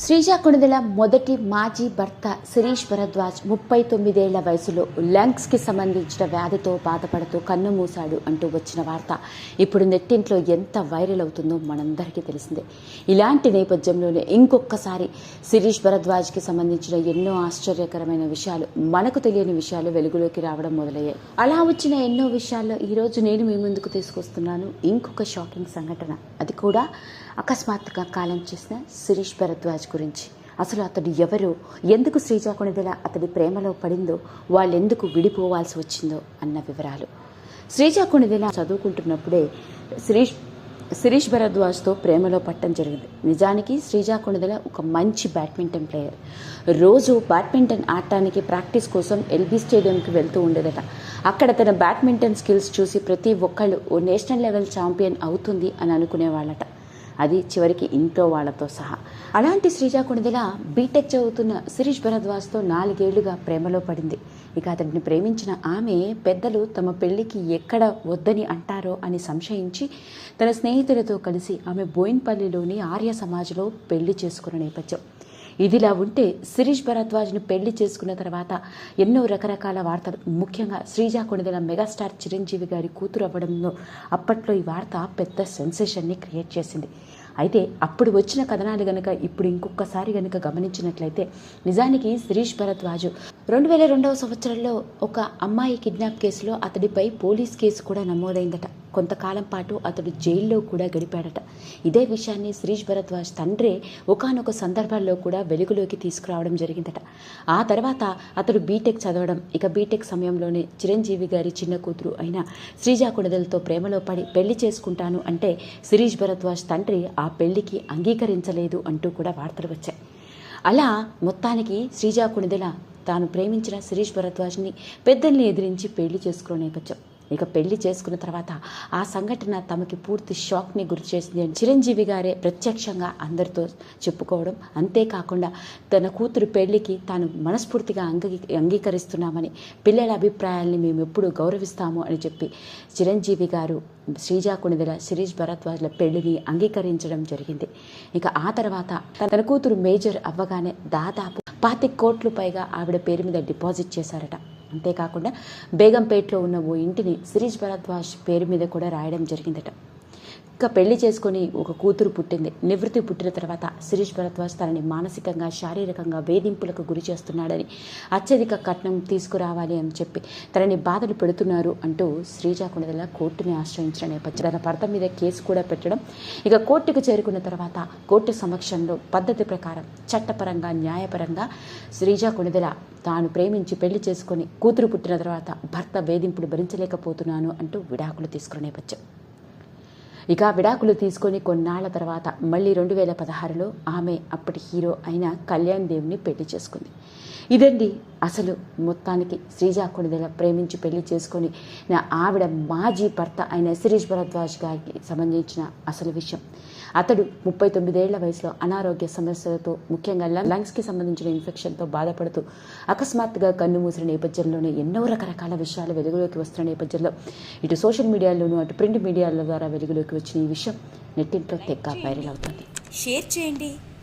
శ్రీజ కొణిదెల మొదటి మాజీ భర్త శిరీష్ భరద్వాజ్ ముప్పై తొమ్మిదేళ్ళ వయసులో లంగ్స్కి సంబంధించిన వ్యాధితో బాధపడుతూ కన్ను మూశాడు అంటూ వచ్చిన వార్త. ఇప్పుడు నెట్టింట్లో ఎంత వైరల్ అవుతుందో మనందరికీ తెలిసిందే. ఇలాంటి నేపథ్యంలోనే ఇంకొకసారి శిరీష్ భరద్వాజ్కి సంబంధించిన ఎన్నో ఆశ్చర్యకరమైన విషయాలు మనకు తెలియని విషయాలు వెలుగులోకి రావడం మొదలయ్యాయి. అలా వచ్చిన ఎన్నో విషయాల్లో ఈరోజు నేను మీ ముందుకు తీసుకొస్తున్నాను ఇంకొక షాకింగ్ సంఘటన. అది కూడా అకస్మాత్తుగా కాలం చేసిన శిరీష్ భరద్వాజ్ గురించి. అసలు అతడు ఎవరు? ఎందుకు శ్రీజా కొణిదెల అతడి ప్రేమలో పడిందో వాళ్ళెందుకు విడిపోవాల్సి వచ్చిందో అన్న వివరాలు. శ్రీజా కొణిదెల చదువుకుంటున్నప్పుడే శిరీష్ శిరీష్ భరద్వాజ్తో ప్రేమలో పట్టడం జరిగింది. నిజానికి శ్రీజాకుణిదెల ఒక మంచి బ్యాడ్మింటన్ ప్లేయర్. రోజు బ్యాడ్మింటన్ ఆడటానికి ప్రాక్టీస్ కోసం ఎల్బీ స్టేడియంకి వెళ్తూ ఉండేదట. అక్కడ తన బ్యాడ్మింటన్ స్కిల్స్ చూసి ప్రతి ఒక్కళ్ళు ఓ నేషనల్ లెవెల్ ఛాంపియన్ అవుతుంది అని అనుకునేవాళ్ళట. అది చివరికి ఇంట్లో వాళ్ళతో సహా. అలాంటి శ్రీజ కొణిదెల బీటెక్ చదువుతున్న శిరీష్ భరద్వాజ్తో నాలుగేళ్ళుగా ప్రేమలో పడింది. ఇక అతడిని ప్రేమించిన ఆమె పెద్దలు తమ పెళ్ళికి ఎక్కడ వద్దని అంటారో అని సంశయించి తన స్నేహితులతో కలిసి ఆమె బోయిన్పల్లిలోని ఆర్య సమాజ్లో పెళ్ళి చేసుకున్న నేపథ్యం. ఇదిలా ఉంటే శిరీష్ భరద్వాజ్ను పెళ్ళి చేసుకున్న తర్వాత ఎన్నో రకరకాల వార్తలు. ముఖ్యంగా శ్రీజా కొణిదెల మెగాస్టార్ చిరంజీవి గారి కూతురు అవ్వడంలో అప్పట్లో ఈ వార్త పెద్ద సెన్సేషన్ని క్రియేట్ చేసింది. అయితే అప్పుడు వచ్చిన కథనాలు గనుక ఇప్పుడు ఇంకొకసారి గనుక గమనించినట్లయితే నిజానికి శిరీష్ భరద్వాజు రెండు వేల రెండవ సంవత్సరంలో ఒక అమ్మాయి కిడ్నాప్ కేసులో అతడిపై పోలీస్ కేసు కూడా నమోదైందట. కొంతకాలం పాటు అతడు జైల్లో కూడా గడిపాడట. ఇదే విషయాన్ని శ్రీష్ భరద్వాజ్ తండ్రే ఒకానొక సందర్భాల్లో కూడా వెలుగులోకి తీసుకురావడం జరిగిందట. ఆ తర్వాత అతడు బీటెక్ చదవడం ఇక బీటెక్ సమయంలోనే చిరంజీవి గారి చిన్న కూతురు అయిన శ్రీజా కొణిదలతో ప్రేమలో పడి పెళ్ళి చేసుకుంటాను అంటే శిరీష్ భరద్వాజ్ తండ్రి ఆ పెళ్ళికి అంగీకరించలేదు అంటూ కూడా వార్తలు వచ్చాయి. అలా మొత్తానికి శ్రీజా కొణిదెల తాను ప్రేమించిన శిరీష్ భరద్వాజ్ని పెద్దల్ని ఎదిరించి పెళ్ళి చేసుకునే నేపథ్యం. ఇక పెళ్ళి చేసుకున్న తర్వాత ఆ సంఘటన తమకి పూర్తి షాక్ని గురి చేసింది అని చిరంజీవి గారే ప్రత్యక్షంగా అందరితో చెప్పుకోవడం. అంతేకాకుండా తన కూతురు పెళ్ళికి తాను మనస్ఫూర్తిగా అంగీ అంగీకరిస్తున్నామని పిల్లల అభిప్రాయాల్ని మేము ఎప్పుడు గౌరవిస్తాము అని చెప్పి చిరంజీవి గారు శ్రీజా కొణిదెల శిరీష్ భరద్వాజ్ల పెళ్ళిని అంగీకరించడం జరిగింది. ఇక ఆ తర్వాత తన కూతురు మేజర్ అవ్వగానే దాదాపు పాతి కోట్లు పైగా ఆవిడ పేరు మీద డిపాజిట్ చేశారట. అంతేకాకుండా బేగంపేటలో ఉన్న ఓ ఇంటిని సిరీజ్ భరద్వాజ్ పేరు మీద కూడా రాయడం జరిగిందట. ఇంకా పెళ్ళి చేసుకొని ఒక కూతురు పుట్టింది. నివృత్తి పుట్టిన తర్వాత శిరీష్ భరద్వాజ్ తనని మానసికంగా శారీరకంగా వేధింపులకు గురి చేస్తున్నాడని అత్యధిక కట్నం తీసుకురావాలి అని చెప్పి తనని బాధలు పెడుతున్నారు అంటూ శ్రీజా కొణిదెల కోర్టుని ఆశ్రయించిన నేపథ్యం. తన భర్త మీద కేసు కూడా పెట్టడం ఇక కోర్టుకు చేరుకున్న తర్వాత కోర్టు సమక్షంలో పద్ధతి ప్రకారం చట్టపరంగా న్యాయపరంగా శ్రీజా కొణిదెల తాను ప్రేమించి పెళ్ళి చేసుకుని కూతురు పుట్టిన తర్వాత భర్త వేధింపులు భరించలేకపోతున్నాను అంటూ విడాకులు తీసుకున్న నేపథ్యం. ఇక విడాకులు తీసుకొని కొన్నాళ్ళ తర్వాత మళ్ళీ రెండు వేల పదహారులో ఆమె అప్పటి హీరో అయిన కళ్యాణ్ దేవుని పెళ్ళి చేసుకుంది. ఇదండి అసలు మొత్తానికి శ్రీజా కొణిదెల ప్రేమించి పెళ్ళి చేసుకొని నా ఆవిడ మాజీ భర్త అయిన శిరీష్ భరద్వాజ్ గారికి సంబంధించిన అసలు విషయం. అతడు ముప్పై తొమ్మిదేళ్ళ వయసులో అనారోగ్య సమస్యలతో ముఖ్యంగా లంగ్స్కి సంబంధించిన ఇన్ఫెక్షన్తో బాధపడుతూ అకస్మాత్తుగా కన్ను మూసిన నేపథ్యంలోనే ఎన్నో రకరకాల విషయాలు వెలుగులోకి వస్తున్న నేపథ్యంలో ఇటు సోషల్ మీడియాలోనూ అటు ప్రింట్ మీడియాల ద్వారా వెలుగులోకి వచ్చిన ఈ విషయం నెట్టింట్లో తెగ్గ వైరల్ అవుతుంది. షేర్ చేయండి.